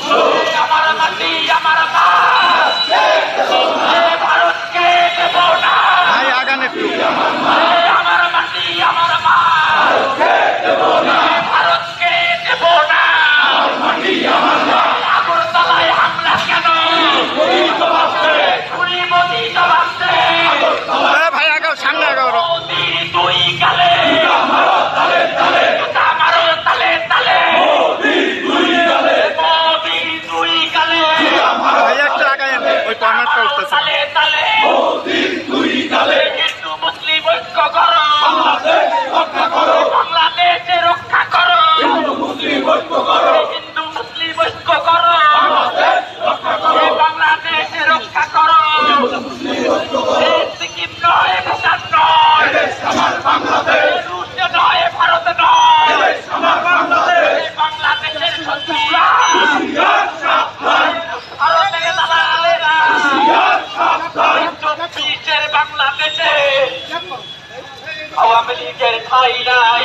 Oh! torna a calça. Awami লীগের ঠাই নাই